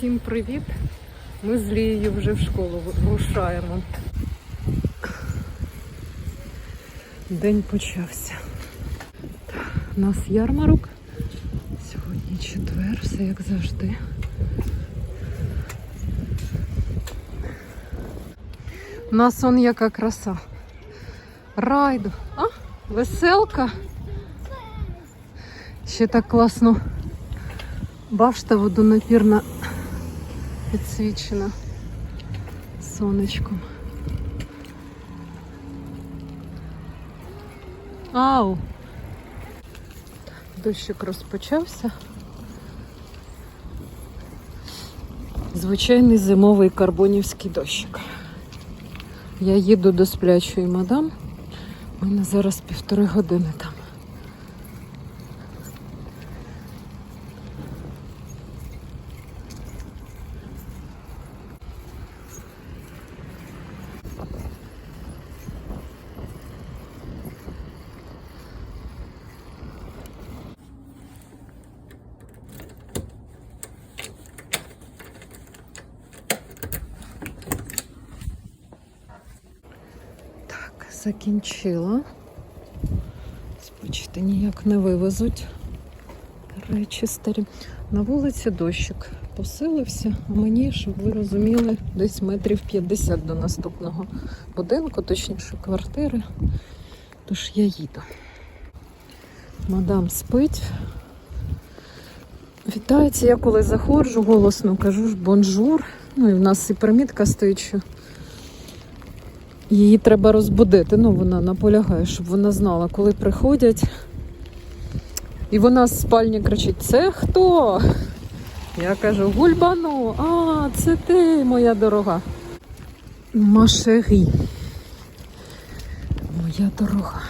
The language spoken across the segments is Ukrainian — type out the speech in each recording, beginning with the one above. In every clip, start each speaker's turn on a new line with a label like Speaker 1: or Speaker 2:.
Speaker 1: Всім привіт! Ми з Лією вже в школу вирушаємо. День почався. У нас ярмарок. Сьогодні четвер, все як завжди. У нас он яка краса. Райду. А? Веселка. Ще так класно. Башта водонапірна підсвічена сонечком. Ау! Дощик розпочався. Звичайний зимовий карбонівський дощик. Я їду до сплячої мадам. У мене зараз півтори години там. Так, закінчила. Бачите, ніяк не вивезуть речі старі. На вулиці дощик посилився, а мені, щоб ви розуміли, десь метрів 50 до наступного будинку, точніше квартири. Тож я їду. Мадам спить. Вітається, я коли заходжу, голосно кажу ж бонжур. Ну і в нас і примітка стоїть, що Її треба розбудити. Ну, вона наполягає, щоб вона знала, коли приходять. І вона з спальні кричить: Це хто? Я кажу, гульбану, а, це ти, моя дорога. Машері. Моя дорога.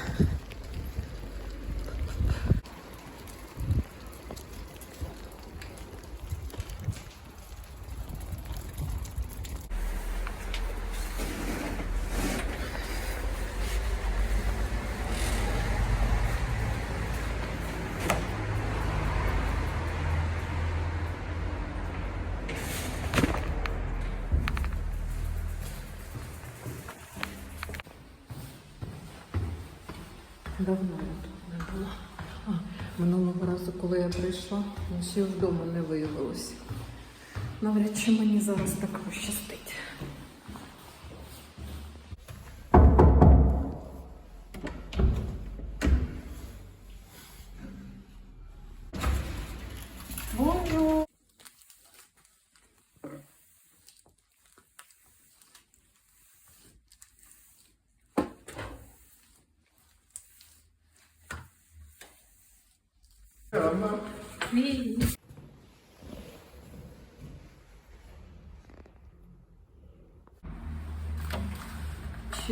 Speaker 1: Давно я тут не була. А, минулого разу, коли я прийшла, нічого вдома не виявилося. Навряд чи мені зараз так пощастить. Ще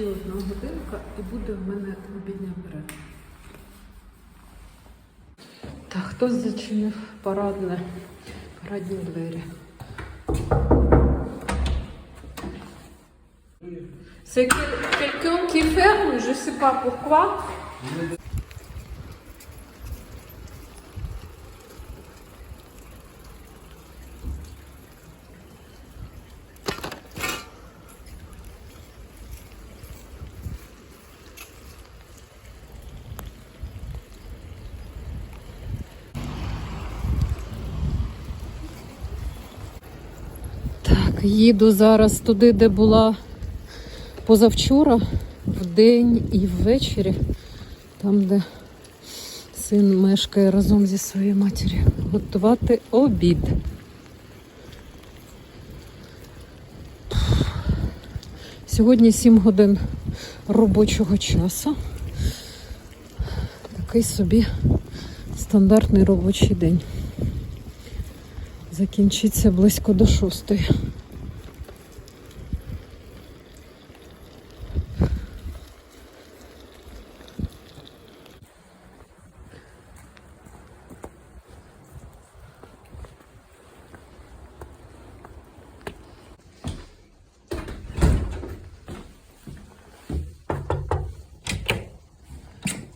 Speaker 1: одна годинка і буде в мене обідня перерва. Так, хтось зачинив парадне, парадні двері. C'est quel- quelqu'un qui ferme, je sais. Так, їду зараз туди, де була позавчора, вдень і ввечері, там, де син мешкає разом зі своєю матір'ю, готувати обід. Сьогодні 7 годин робочого часу. Такий собі стандартний робочий день. Закінчиться близько до шостої.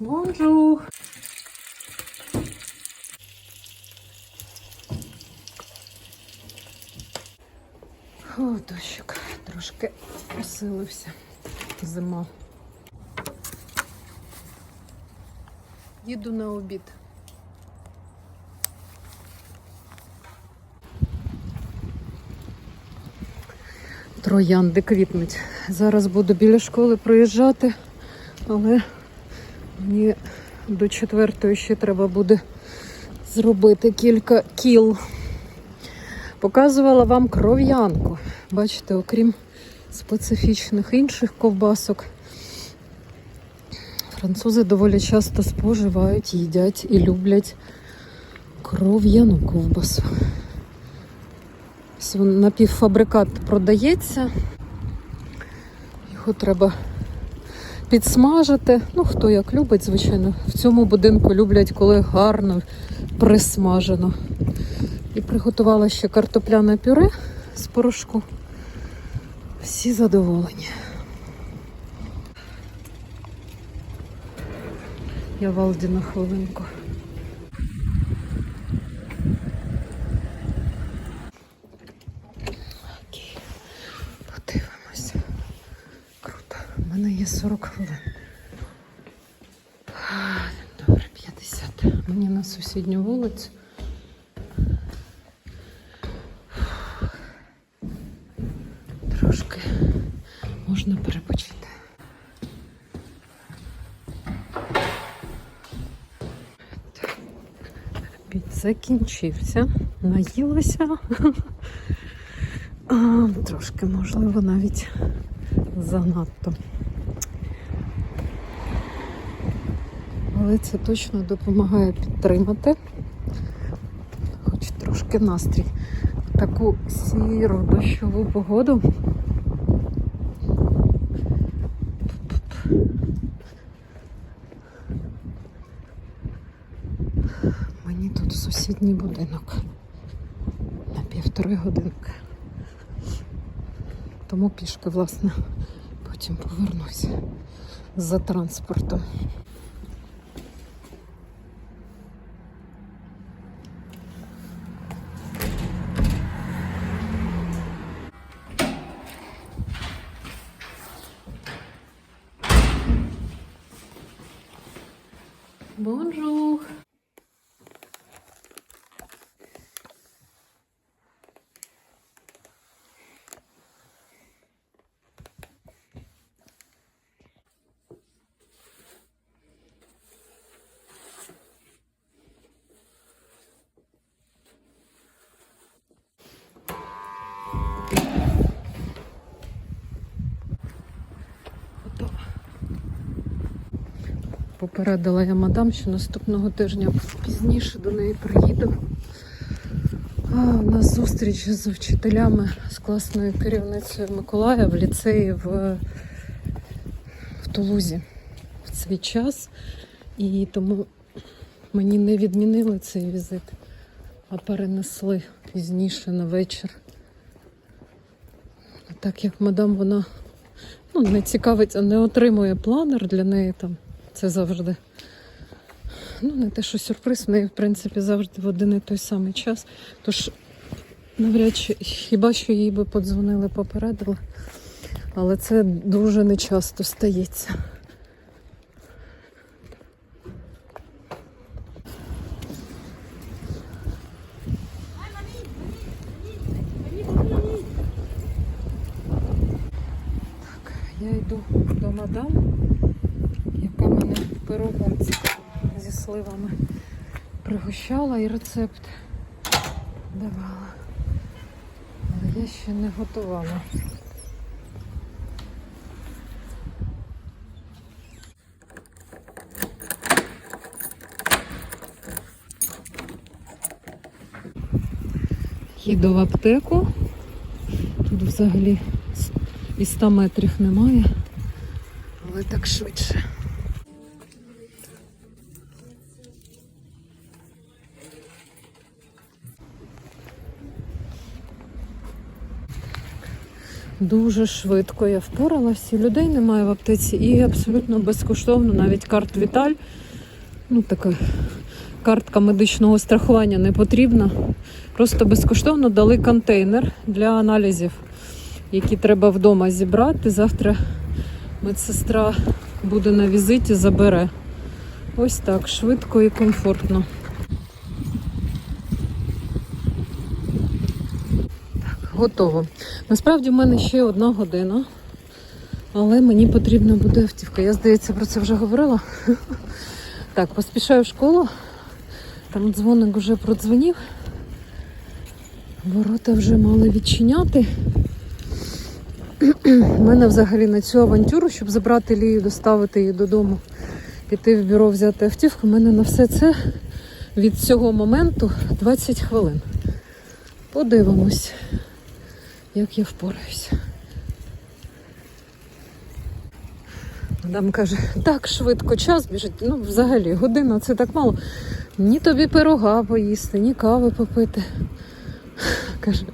Speaker 1: Бонжур! О, дощик трошки посилився. Зима. Їду на обід. Троянди квітнуть. Зараз буду біля школи проїжджати, але мені до четвертої ще треба буде зробити кілька кіл. Показувала вам кров'янку. Бачите, окрім специфічних інших ковбасок, французи доволі часто споживають, їдять і люблять кров'яну ковбасу. Напівфабрикат продається. Його треба підсмажити. Ну, хто як любить, звичайно. В цьому будинку люблять, коли гарно присмажено. І приготувала ще картопляне пюре з порошку. Всі задоволені. Я Валді на хвилинку. Окей. Подивимося. Круто. У мене є 40 хвилин. Добре, 50. Мені на сусідню вулицю. Трошки можна перепочити. Так. Обід закінчився, наїлася. Трошки, можливо, навіть занадто. Але це точно допомагає підтримати хоч трошки настрій. В таку сіру дощову погоду. Мені тут сусідній будинок на півтори годинки. Тому пішки, власне, потім повернуся за транспортом. Бонжур! Готово. Попередила я мадам, що наступного тижня пізніше до неї приїду. А, у нас зустріч з вчителями, з класною керівницею Миколая в ліцеї в, в Тулузі в цей час. І тому мені не відмінили цей візит, а перенесли пізніше на вечір. Так як мадам вона ну, не цікавиться, не отримує планер для неї там. Це завжди. Ну, не те, що сюрприз, в в принципі, завжди в один і той самий час. Тож, навряд чи хіба що їй би подзвонили, попередили. Але це дуже нечасто стається. Так, я йду до мадам пирогом зі сливами пригощала і рецепт давала. Але я ще не готувала. Їду в аптеку. Тут взагалі і 100 метрів немає, але так швидше. Дуже швидко я впоралась, і людей немає в аптеці, і абсолютно безкоштовно, навіть карт Віталь. Ну, така картка медичного страхування не потрібна. Просто безкоштовно дали контейнер для аналізів. які треба вдома зібрати. Завтра медсестра буде на візиті, забере. Ось так, швидко і комфортно. Готово. Насправді в мене ще одна година, але мені потрібна буде автівка. Я, здається, про це вже говорила. Так, поспішаю в школу. Там дзвоник вже продзвонів. Ворота вже мали відчиняти. У мене взагалі на цю авантюру, щоб забрати Лію, доставити її додому, піти в бюро, взяти автівку. У мене на все це від цього моменту 20 хвилин. Подивимось, як я впораюся. Мадам каже, так швидко час біжить. Ну, взагалі, година це так мало. Ні тобі пирога поїсти, ні кави попити. Каже,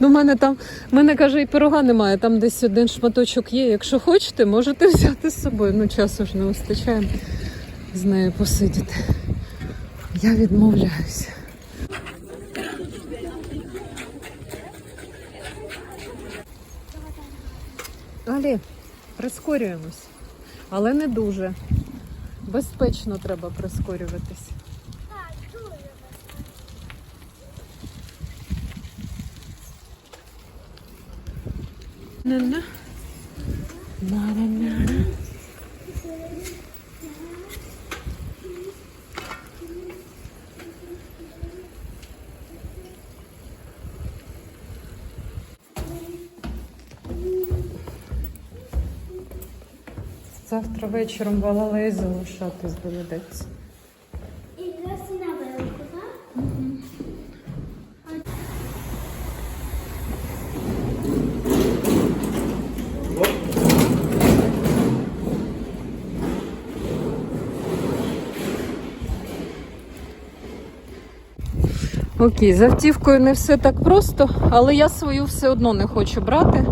Speaker 1: ну в мене там, в мене каже, і пирога немає, там десь один шматочок є. Якщо хочете, можете взяти з собою. Ну, часу ж не вистачає з нею посидіти. Я відмовляюся. Алі, прискорюємось, але не дуже. Безпечно треба прискорюватись. На-на. На-на-на-на. Завтра вечором в Алалеї залишатись доведеться.
Speaker 2: І якраз на так?
Speaker 1: Окей, з автівкою не все так просто, але я свою все одно не хочу брати.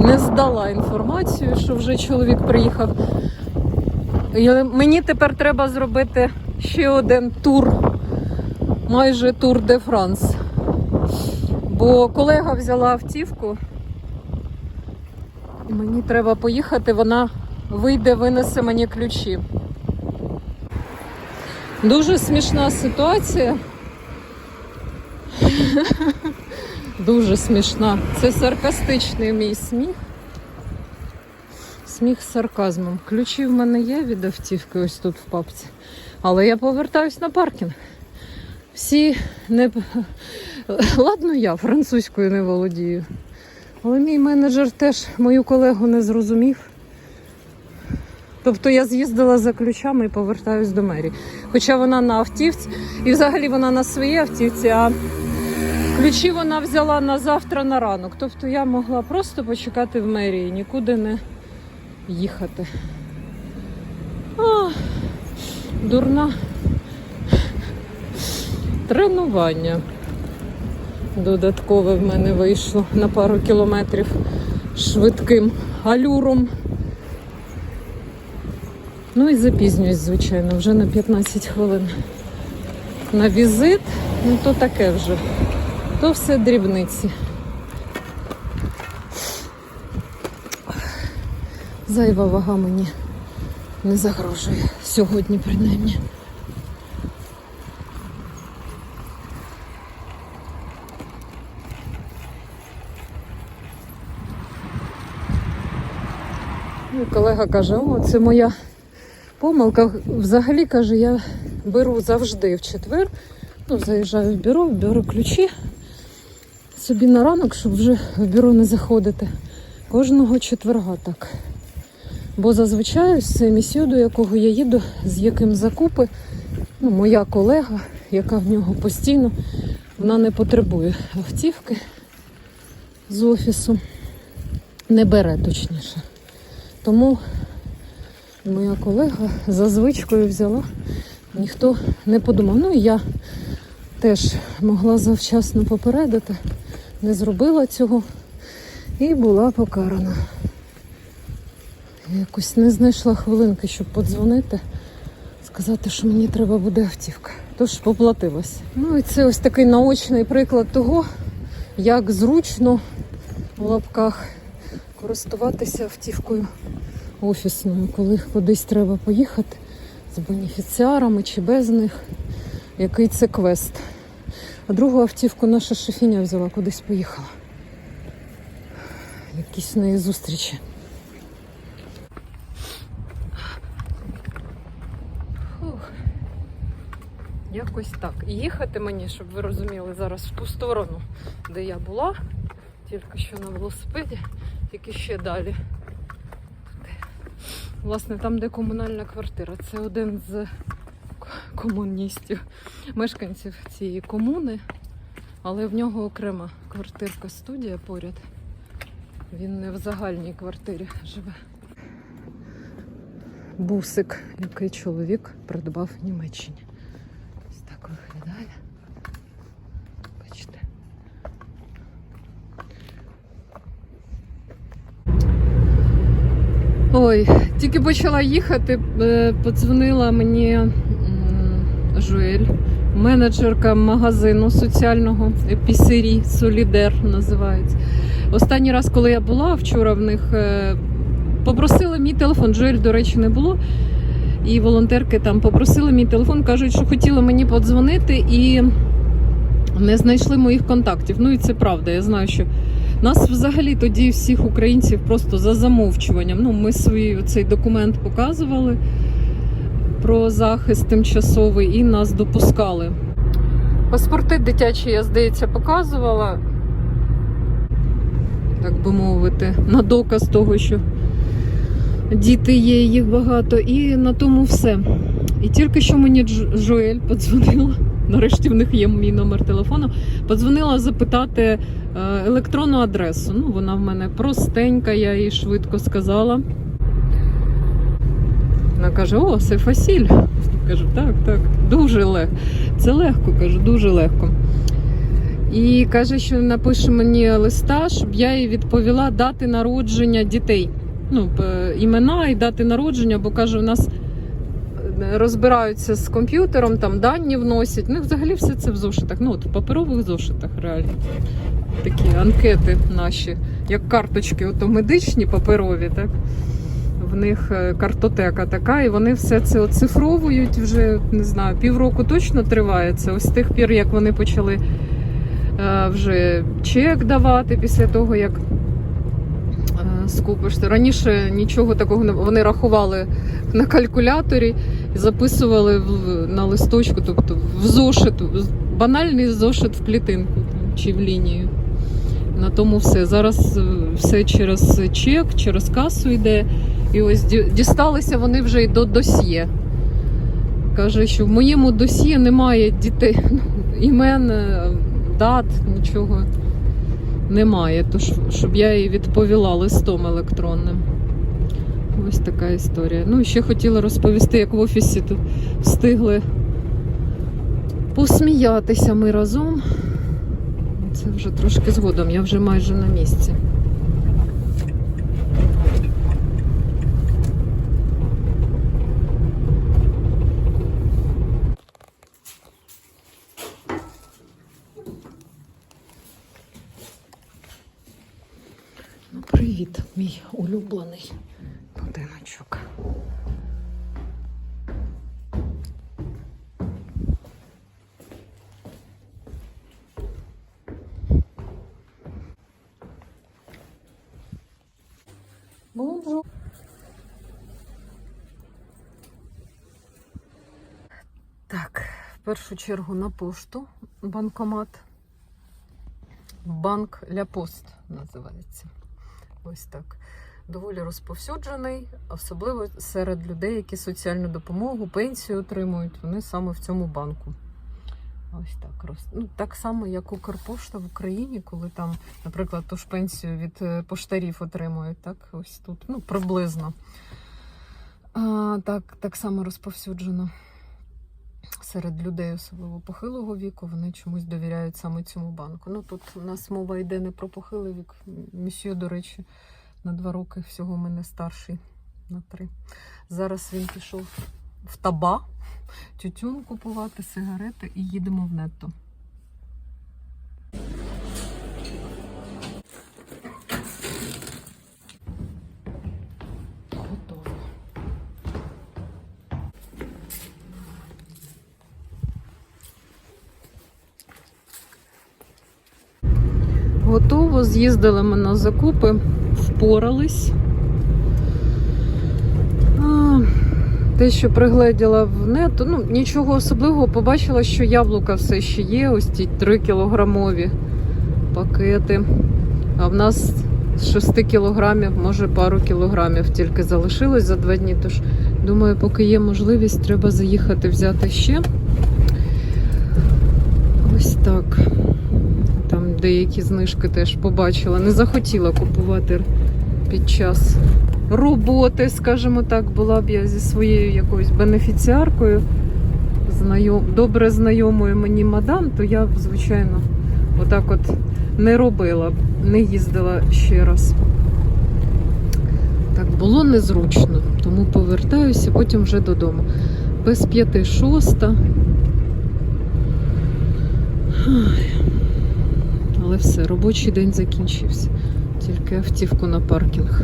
Speaker 1: Не здала інформацію, що вже чоловік приїхав. І Мені тепер треба зробити ще один тур, майже тур де Франс. Бо колега взяла автівку, і мені треба поїхати, вона вийде, винесе мені ключі. Дуже смішна ситуація. Дуже смішна. Це саркастичний мій сміх. Сміх з сарказмом. Ключі в мене є від автівки ось тут в папці. Але я повертаюсь на паркінг. Всі не. Ладно, я французькою не володію. Але мій менеджер теж мою колегу не зрозумів. Тобто я з'їздила за ключами і повертаюсь до мерії. Хоча вона на автівці, і взагалі вона на своїй автівці, а ключі вона взяла на завтра на ранок. Тобто я могла просто почекати в мерії, нікуди не їхати. А, дурна тренування. Додаткове в мене вийшло на пару кілометрів швидким алюром. Ну і запізнююсь, звичайно, вже на 15 хвилин. На візит, ну то таке вже. То все дрібниці. Зайва вага мені не загрожує сьогодні, принаймні. Ну, Колега каже, о, це моя помилка. Взагалі каже, я беру завжди в четвер. Ну, заїжджаю в бюро, беру ключі собі на ранок, щоб вже в бюро не заходити. Кожного четверга так. Бо зазвичай з місію, до якого я їду, з яким закупи, ну, моя колега, яка в нього постійно, вона не потребує автівки з офісу. Не бере точніше. Тому моя колега за звичкою взяла, ніхто не подумав. Ну і я теж могла завчасно попередити, не зробила цього і була покарана. Якось не знайшла хвилинки, щоб подзвонити, сказати, що мені треба буде автівка. Тож поплатилась. Ну і це ось такий наочний приклад того, як зручно в лапках користуватися автівкою офісною, коли кудись треба поїхати з бенефіціарами чи без них. Який це квест. А другу автівку наша шефіня взяла, кудись поїхала. Якісь неї зустрічі. Якось так. І їхати мені, щоб ви розуміли, зараз в ту сторону, де я була, тільки що на велосипеді, тільки ще далі. Власне, там, де комунальна квартира. Це один з комуністів, мешканців цієї комуни, але в нього окрема квартирка студія поряд. Він не в загальній квартирі живе. Бусик, який чоловік придбав в Німеччині. Ось так виглядає. Бачите. Ой, тільки почала їхати, е, подзвонила мені Жуель, менеджерка магазину соціального пісері Солідер називається. Останній раз, коли я була вчора в них, е, попросили мій телефон. Жуель, до речі, не було. І волонтерки там попросили мій телефон, кажуть, що хотіли мені подзвонити і не знайшли моїх контактів. Ну і це правда. Я знаю, що нас взагалі тоді всіх українців просто за замовчуванням. Ну, ми свій цей документ показували про захист тимчасовий і нас допускали. Паспорти дитячі, я здається, показувала, так би мовити, на доказ того, що діти є, їх багато, і на тому все. І тільки що мені Жуель подзвонила. Нарешті в них є мій номер телефону. Подзвонила запитати е, електронну адресу. Ну, вона в мене простенька, я їй швидко сказала. Вона каже: О, це фасіль. Кажу, так, так, дуже легко. Це легко, кажу, дуже легко. І каже, що напише мені листа, щоб я їй відповіла дати народження дітей. Ну, імена і дати народження, бо каже, у нас е, розбираються з комп'ютером, там дані вносять. Ну, взагалі все це в зошитах. Ну, от в паперових зошитах реально. Такі анкети наші, як карточки, ото медичні, паперові, так? В них е, картотека така, і вони все це оцифровують вже не знаю, півроку точно триває це. Ось з тих пір, як вони почали е, вже чек давати після того, як е, скупишся. Раніше нічого такого не вони рахували на калькуляторі і записували на листочку, тобто в зошит, банальний зошит в клітинку чи в лінію. На тому все. Зараз все через чек, через касу йде. І ось дісталися вони вже й до досьє. Каже, що в моєму досьє немає дітей, ну, імен, е, дат, нічого немає. Тож, щоб я їй відповіла листом електронним. Ось така історія. Ну, і ще хотіла розповісти, як в офісі тут встигли посміятися ми разом. Це вже трошки згодом, я вже майже на місці. Ну, привіт, мій улюблений будиночок. Так, в першу чергу на пошту банкомат. Банк Ля Пост називається. Ось так. Доволі розповсюджений, особливо серед людей, які соціальну допомогу, пенсію отримують, вони саме в цьому банку. Ось так. Ну, так само, як Укрпошта в Україні, коли там, наприклад, ту ж пенсію від е, поштарів отримують, так ось тут, ну, приблизно. А, так, так само розповсюджено серед людей, особливо похилого віку, вони чомусь довіряють саме цьому банку. Ну тут у нас мова йде не про похилий вік. Місьє, до речі, на два роки всього мене старший на три. Зараз він пішов в таба тютюн купувати, сигарети і їдемо в нетто. З'їздили ми на закупи, впорались. Те, що пригледіла в нету, ну нічого особливого, побачила, що яблука все ще є, ось ті 3 кілограмові пакети. А в нас з 6 кілограмів, може пару кілограмів тільки залишилось за два дні. Тож думаю, поки є можливість, треба заїхати взяти ще. Ось так. Деякі знижки теж побачила. Не захотіла купувати під час роботи, скажімо так, була б я зі своєю якоюсь бенефіціаркою, знайом, добре знайомою мені мадам, то я б, звичайно, отак от не робила, не їздила ще раз. Так було незручно, тому повертаюся потім вже додому. Без п'яти шоста. Ай. Але все, робочий день закінчився. Тільки автівку на паркінг.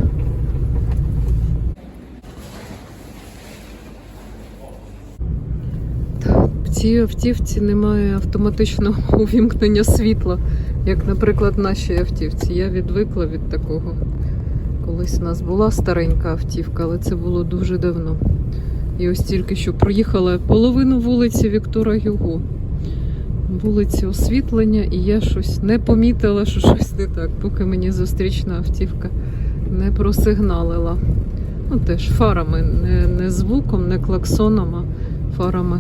Speaker 1: В цій автівці немає автоматичного увімкнення світла, як, наприклад, в нашій автівці. Я відвикла від такого. Колись у нас була старенька автівка, але це було дуже давно. І ось тільки що проїхала половину вулиці Віктора Юго. Вулиці освітлення, і я щось не помітила, що щось не так, поки мені зустрічна автівка не просигналила. Ну, теж фарами, не, не звуком, не клаксоном, а фарами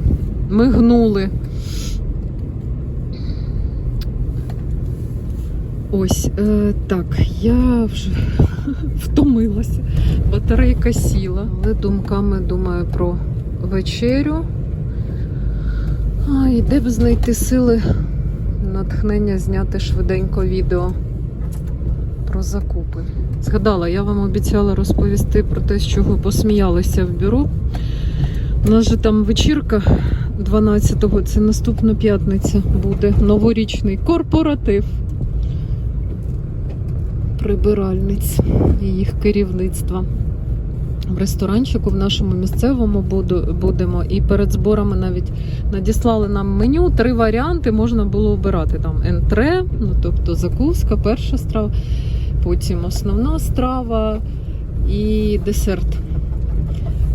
Speaker 1: мигнули. Ось е, так, я вже втомилася. Батарейка сіла, але думками думаю про вечерю. А, і де б знайти сили натхнення зняти швиденько відео про закупи. Згадала, я вам обіцяла розповісти про те, з чого посміялися в бюро. У нас же там вечірка 12-го, це наступна п'ятниця буде новорічний корпоратив прибиральниць і їх керівництва. В ресторанчику в нашому місцевому будемо. І перед зборами навіть надіслали нам меню, три варіанти можна було обирати. Там ентре, ну тобто закуска, перша страва, потім основна страва і десерт.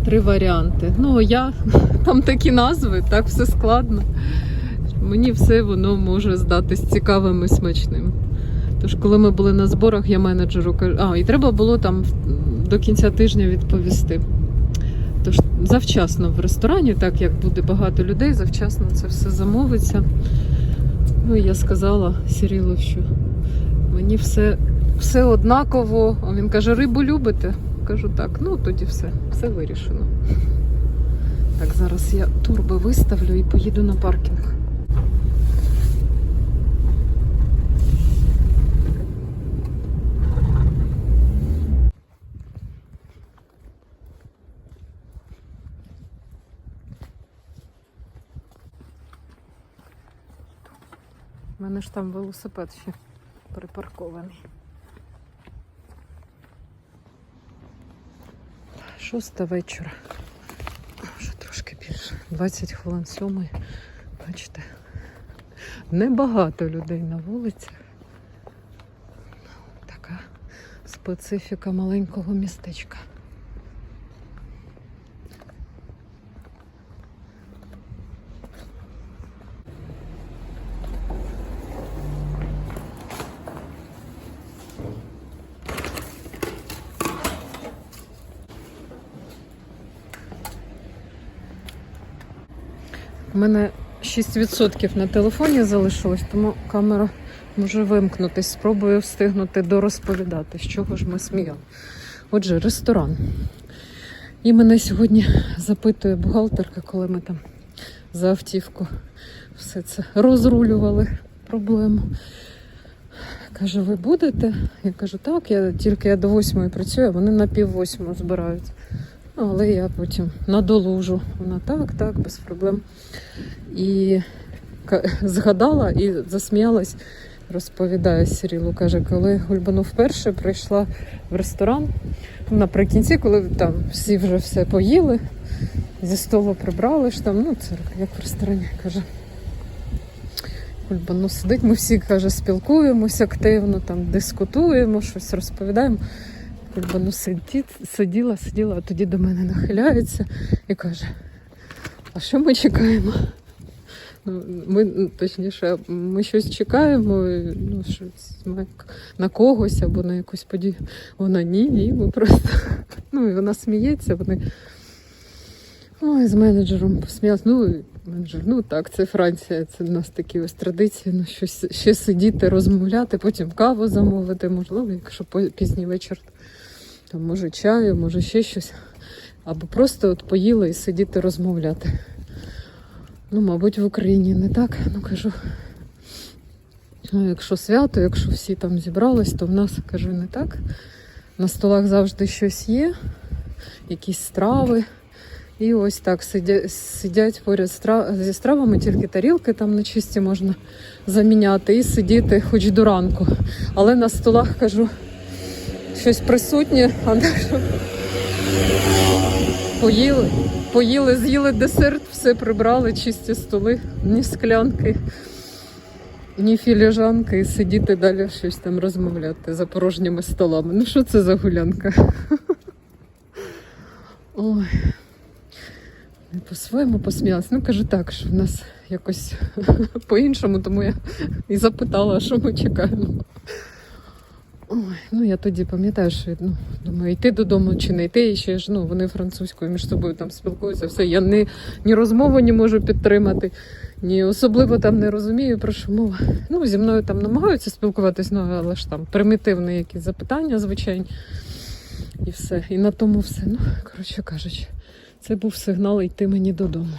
Speaker 1: Три варіанти. Ну, я там такі назви, так все складно. Мені все воно може здатись цікавим і смачним. Тож, коли ми були на зборах, я менеджеру кажу, а, і треба було там до кінця тижня відповісти. Тож завчасно в ресторані, так як буде багато людей, завчасно це все замовиться. Ну і я сказала Сірілу, що мені все, все однаково. А він каже, рибу любите? Кажу, так, ну тоді все, все вирішено. Так, зараз я турби виставлю і поїду на паркінг. Мене ж там велосипед ще припаркований. Шоста вечора. Вже трошки більше. 20 хвилин сьомої. Бачите, небагато людей на вулицях. Така специфіка маленького містечка. Мене 6% на телефоні залишилось, тому камера може вимкнутись. Спробую встигнути дорозповідати, з чого ж ми сміяли. Отже, ресторан. І мене сьогодні запитує бухгалтерка, коли ми там за автівку все це розрулювали проблему. Каже, ви будете? Я кажу, так, я тільки я до восьмої працюю, а вони на пів восьму збирають. Але я потім надолужу. Вона так, так, без проблем. І згадала і засміялась, розповідає Сірілу. Каже, коли Гульбану вперше прийшла в ресторан наприкінці, коли там всі вже все поїли, зі столу прибрали ж там, ну це як в ресторані каже. Кульбану сидить, ми всі каже, спілкуємося активно, там дискутуємо, щось розповідаємо. Кульбану сидить, сиділа, сиділа, а тоді до мене нахиляється і каже: А що ми чекаємо? Ну, Ми, ну, точніше, ми щось чекаємо, ну, щось на когось або на якусь подію. Вона ні, ні, ми просто. Ну, і вона сміється, вони. Ой, з менеджером посміялась. Ну, менеджер, ну так, це Франція, це в нас такі ось традиції, ну, щось ще сидіти, розмовляти, потім каву замовити, можливо, якщо пізній вечір, то може чаю, може ще щось. Або просто от поїли і сидіти розмовляти. Ну, мабуть, в Україні не так. Ну кажу. Ну, якщо свято, якщо всі там зібрались, то в нас кажу не так. На столах завжди щось є, якісь страви. І ось так сидять, сидять поряд зі стравами, тільки тарілки там на чисті можна заміняти і сидіти хоч до ранку. Але на столах кажу, щось присутнє, а не що поїли, поїли, з'їли десерт, все прибрали, чисті столи, ні склянки, ні філіжанки, і сидіти далі щось там розмовляти за порожніми столами. Ну що це за гулянка? Ой. По-своєму посміялась. Ну, кажу так, що в нас якось по-іншому, тому я і запитала, що ми чекаємо. Ой, ну я тоді пам'ятаю, що ну, думаю, йти додому чи не йти, і ще ж ну, вони французькою між собою там спілкуються, все. Я ні, ні розмову не можу підтримати, ні особливо там не розумію, про що мова. Ну, зі мною там намагаються спілкуватись, ну, але ж там примітивні якісь запитання, звичайні. І все. І на тому все. Ну, коротше кажучи, це був сигнал йти мені додому.